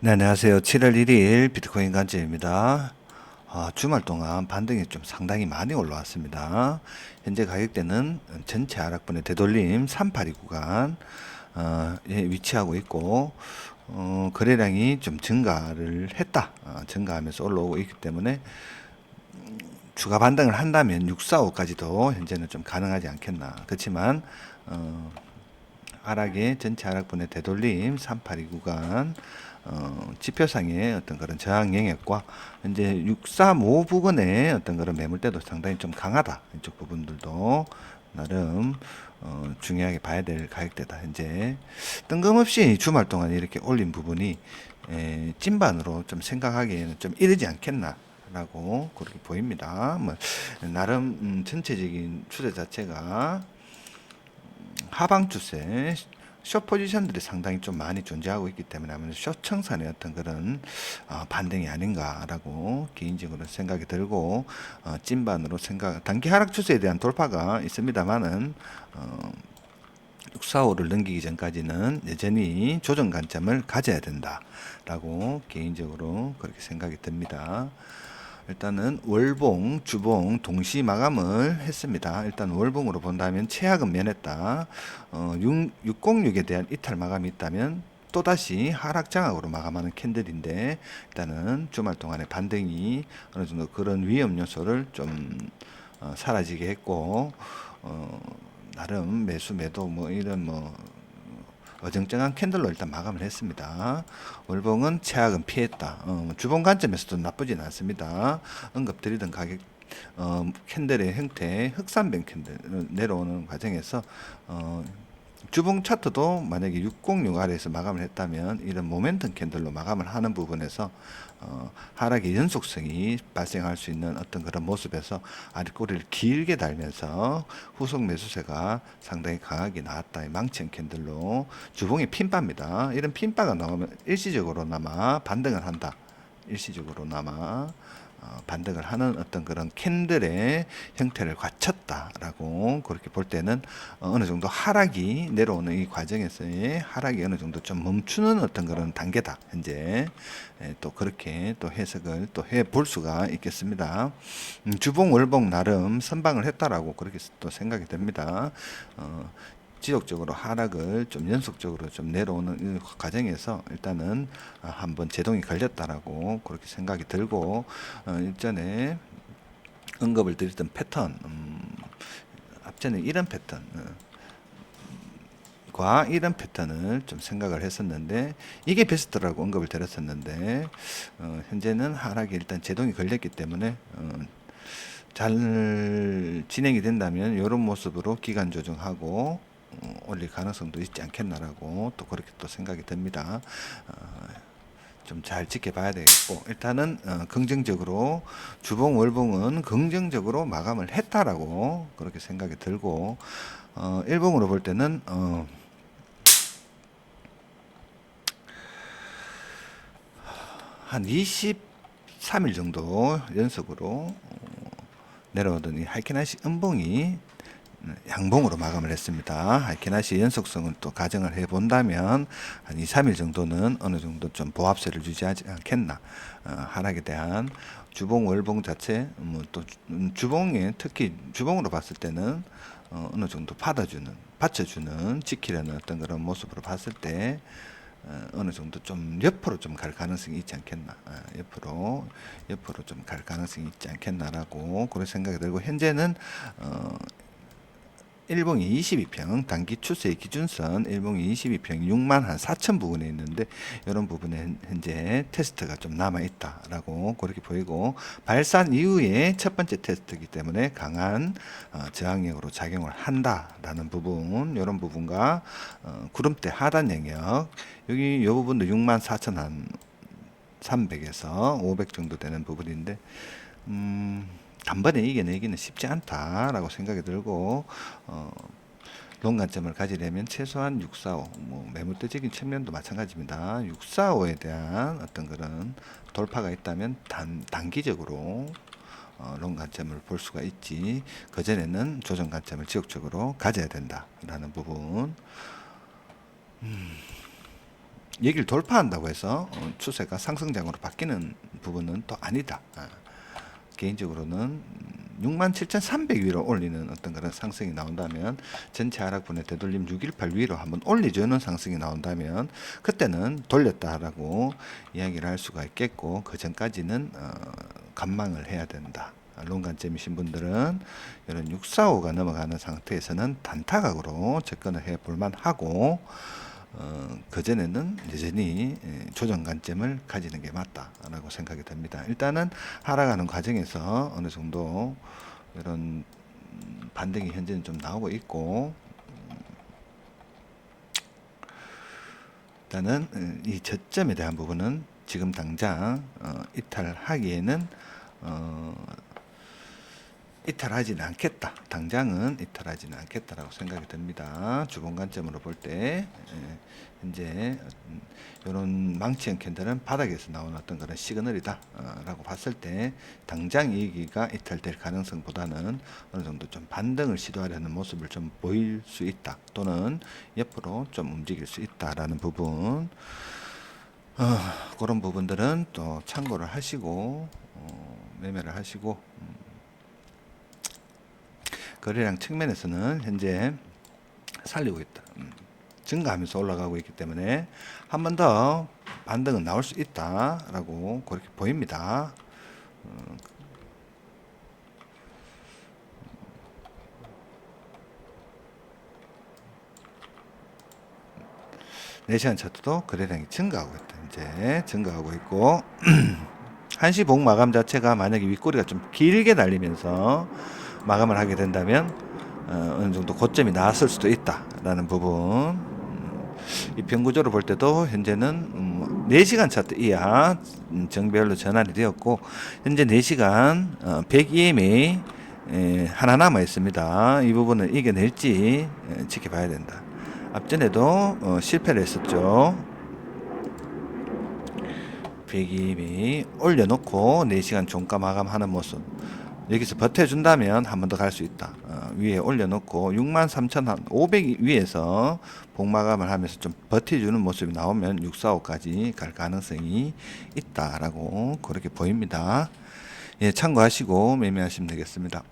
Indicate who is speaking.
Speaker 1: 네, 안녕하세요. 7월 1일 비트코인 관점입니다. 아, 주말 동안 반등이 좀 상당히 많이 올라왔습니다. 현재 가격대는 전체 하락분의 되돌림 382 구간 어, 에 위치하고 있고 어, 거래량이 좀 증가를 했다. 어, 증가하면서 올라오고 있기 때문에 음, 추가 반등을 한다면 645까지도 현재는 좀 가능하지 않겠나. 그렇지만 어, 하락의 전체 하락분의 되돌림 382 구간 어, 지표상의 어떤 그런 저항 영역과 현재 635 부근의 어떤 그런 매물대도 상당히 좀 강하다. 이쪽 부분들도 나름 어, 중요하게 봐야 될 가격대다. 현재 뜬금없이 주말 동안 이렇게 올린 부분이 에, 찐반으로 좀 생각하기에는 좀 이르지 않겠나. 라고 그렇게 보입니다. 뭐 나름 음, 전체적인 추세 자체가 하방 추세 숏 포지션들이 상당히 좀 많이 존재하고 있기 때문에 아무래도 숏 청산의 어떤 그런 어, 반등이 아닌가라고 개인적으로 생각이 들고 어, 찐반으로 생각 단기 하락 추세에 대한 돌파가 있습니다만은 어, 645를 넘기기 전까지는 여전히 조정 관점을 가져야 된다라고 개인적으로 그렇게 생각이 듭니다. 일단은 월봉, 주봉 동시 마감을 했습니다. 일단 월봉으로 본다면 최악은 면했다. 어, 6, 606에 대한 이탈 마감이 있다면 또다시 하락 장악으로 마감하는 캔들인데 일단은 주말 동안의 반등이 어느 정도 그런 위험 요소를 좀 어, 사라지게 했고 어, 나름 매수 매도 뭐 이런 뭐 어정쩡한 캔들로 일단 마감을 했습니다. 월봉은 최악은 피했다. 어, 뭐 주봉 관점에서도 나쁘진 않습니다. 언급드리던 가격 어, 캔들의 형태 흑산뱅 캔들 내려오는 과정에서 어, 주봉 차트도 만약에 606 아래에서 마감을 했다면 이런 모멘텀 캔들로 마감을 하는 부분에서 어, 하락의 연속성이 발생할 수 있는 어떤 그런 모습에서 아랫꼬리를 길게 달면서 후속 매수세가 상당히 강하게 나왔다. 이 망치형 캔들로 주봉이 핀바입니다. 이런 핀바가 나오면 일시적으로나마 반등을 한다. 일시적으로나마 어, 반등을 하는 어떤 그런 캔들의 형태를 갖췄다라고 그렇게 볼 때는 어, 어느 정도 하락이 내려오는 이 과정에서의 하락이 어느 정도 좀 멈추는 어떤 그런 단계다 현재 예, 또 그렇게 또 해석을 또 해 볼 수가 있겠습니다. 음, 주봉 월봉 나름 선방을 했다라고 그렇게 또 생각이 됩니다. 어, 지속적으로 하락을 좀 연속적으로 좀 내려오는 이 과정에서 일단은 아, 한번 제동이 걸렸다라고 그렇게 생각이 들고 어, 일전에 언급을 드렸던 패턴 음, 앞전에 이런 패턴 어, 과 이런 패턴을 좀 생각을 했었는데 이게 베스트라고 언급을 드렸었는데 어, 현재는 하락이 일단 제동이 걸렸기 때문에 어, 잘 진행이 된다면 이런 모습으로 기간 조정하고 어, 올릴 가능성도 있지 않겠나라고 또 그렇게 또 생각이 듭니다. 좀잘 지켜봐야 되겠고 일단은 어, 긍정적으로 주봉 월봉은 긍정적으로 마감을 했다라고 그렇게 생각이 들고 어, 일봉으로 볼 때는 어, 한 23일 정도 연속으로 어, 내려오더니 하이키나시 음봉이 양봉으로 마감을 했습니다. 하이키나시 연속성을 또 가정을 해 본다면 한 2, 3일 정도는 어느 정도 좀 보합세를 유지하지 않겠나. 어, 하락에 대한 주봉 월봉 자체 뭐또 음, 주봉에 특히 주봉으로 봤을 때는 어, 어느 정도 받아주는 받쳐주는 지키려는 어떤 그런 모습으로 봤을 때 어, 어느 정도 좀 옆으로 좀 갈 가능성이 있지 않겠나 어, 옆으로 옆으로 좀 갈 가능성이 있지 않겠나라고 그런 생각이 들고 현재는 어, 일봉이 22평 단기 추세 기준선 일봉이 22평 6만 한 4천 부근에 있는데 이런 부분에 현재 테스트가 좀 남아 있다라고 그렇게 보이고 발산 이후에 첫 번째 테스트이기 때문에 강한 어, 저항력으로 작용을 한다라는 부분 이런 부분과 어, 구름대 하단 영역 여기 이 부분도 6만 4천 한 300에서 500 정도 되는 부분인데 음. 단번에 이겨내기는 쉽지 않다라고 생각이 들고 어, 롱 관점을 가지려면 최소한 645, 뭐 매물대적인 측면도 마찬가지입니다. 645에 대한 어떤 그런 돌파가 있다면 단, 단기적으로 어, 롱 관점을 볼 수가 있지 그 전에는 조정 관점을 지속적으로 가져야 된다라는 부분. 음, 여기를 돌파한다고 해서 어, 추세가 상승장으로 바뀌는 부분은 또 아니다. 아, 개인적으로는 67,300 위로 올리는 어떤 그런 상승이 나온다면 전체 하락분의 되돌림 618 위로 한번 올려주는 상승이 나온다면 그때는 돌렸다라고 이야기를 할 수가 있겠고 그 전까지는 어, 관망을 해야 된다. 롱관점이신 분들은 이런 645가 넘어가는 상태에서는 단타각으로 접근을 해 볼만 하고 어, 그전에는 여전히 예, 조정 관점을 가지는 게 맞다라고 생각이 됩니다. 일단은 하락하는 과정에서 어느 정도 이런 음, 반등이 현재는 좀 나오고 있고 음, 일단은 어, 이 저점에 대한 부분은 지금 당장 어, 이탈하기에는 어, 이탈하지는 않겠다. 당장은 이탈하지는 않겠다라고 생각이 됩니다. 주봉 관점으로 볼때 현재 이런 망치형 캔들은 바닥에서 나온 어떤 그런 시그널이다라고 봤을 때 당장 여기가 이탈될 가능성보다는 어느 정도 좀 반등을 시도하려는 모습을 좀 보일 수 있다. 또는 옆으로 좀 움직일 수 있다라는 부분. 어, 그런 부분들은 또 참고를 하시고 어, 매매를 하시고 음, 거래량 측면에서는 현재 살리고 있다. 음, 증가하면서 올라가고 있기 때문에 한 번 더 반등은 나올 수 있다라고 그렇게 보입니다. 어, 4시간 차트도 거래량이 증가하고 있다. 이제 증가하고 있고 1시 봉 마감 자체가 만약에 윗꼬리가 좀 길게 달리면서 마감을 하게 된다면 어, 어느 정도 고점이 나왔을 수도 있다라는 부분. 음, 이 병구조로 볼 때도 현재는 음, 4시간 차트 이하 음, 정별로 전환이 되었고 현재 4시간 어, 100EMA 에, 하나 남아 있습니다. 이 부분을 이겨낼지 에, 지켜봐야 된다. 앞전에도 어, 실패를 했었죠. 100EMA 올려놓고 4시간 종가 마감하는 모습. 여기서 버텨준다면 한 번 더 갈 수 있다. 어, 위에 올려놓고 63,500 위에서 복마감을 하면서 좀 버텨주는 모습이 나오면 645까지 갈 가능성이 있다라고 그렇게 보입니다. 예, 참고하시고 매매하시면 되겠습니다.